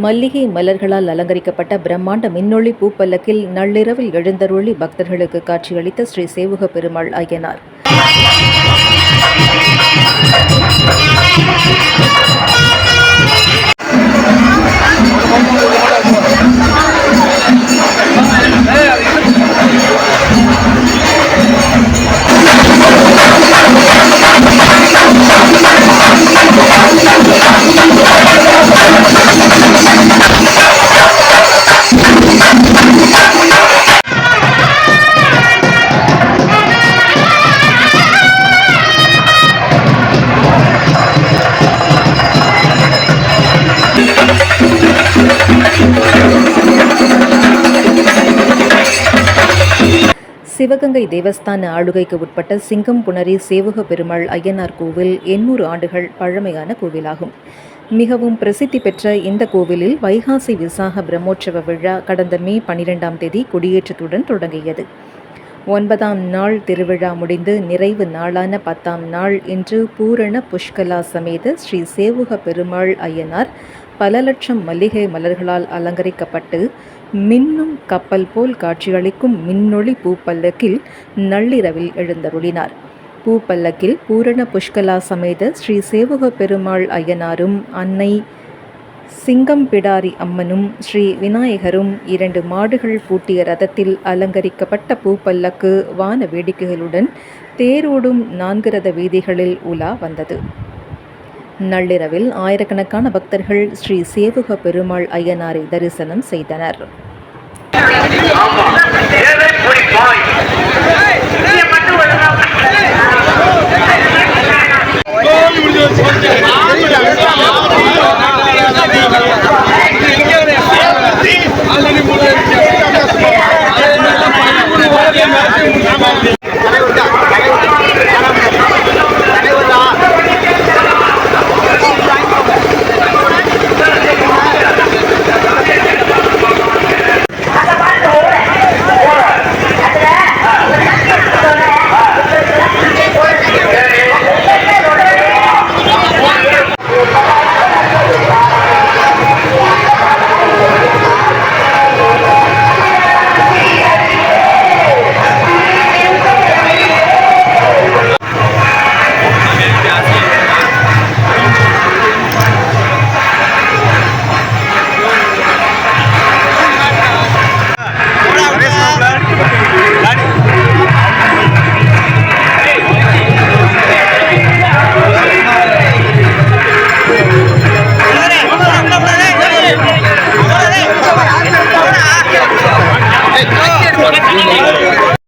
மல்லிகை மலர்களால் அலங்கரிக்கப்பட்ட பிரம்மாண்ட மின்னொளி பூப்பல்லக்கில் நள்ளிரவில் எழுந்தருளி பக்தர்களுக்கு காட்சியளித்த ஸ்ரீ சேவுக பெருமாள் ஐயனார். சிவகங்கை தேவஸ்தான ஆளுகைக்கு உட்பட்ட சிங்கம் புணரி சேவுக பெருமாள் ஐயனார் கோவில் எண்ணூறு ஆண்டுகள் பழமையான கோவிலாகும். மிகவும் பிரசித்தி பெற்ற இந்த கோவிலில் வைகாசி விசாக பிரம்மோற்சவ விழா கடந்த மே பனிரெண்டாம் தேதி கொடியேற்றத்துடன் தொடங்கியது. ஒன்பதாம் நாள் திருவிழா முடிந்து நிறைவு நாளான பத்தாம் நாள் இன்று பூரண புஷ்கலா சமேத ஸ்ரீ சேவுக பெருமாள் ஐயனார் பல லட்சம் மல்லிகை மலர்களால் அலங்கரிக்கப்பட்டு மின்னும் கப்பல் போல் காட்சியளிக்கும் மின்னொளி பூப்பல்லக்கில் நள்ளிரவில் எழுந்தருளினார். பூப்பல்லக்கில் பூரண புஷ்கலா சமேத ஸ்ரீ சேவக பெருமாள் ஐயனாரும் அன்னை சிங்கம்பிடாரி அம்மனும் ஸ்ரீ விநாயகரும் இரண்டு மாடுகள் பூட்டிய ரதத்தில் அலங்கரிக்கப்பட்ட பூப்பல்லக்கு வான வேடிக்கைகளுடன் தேரோடும் நான்கு ரத வீதிகளில் உலா வந்தது. நள்ளிரவில் ஆயிரக்கணக்கான பக்தர்கள் ஸ்ரீ சேவுக பெருமாள் ஐயனாரை தரிசனம் செய்தனர்.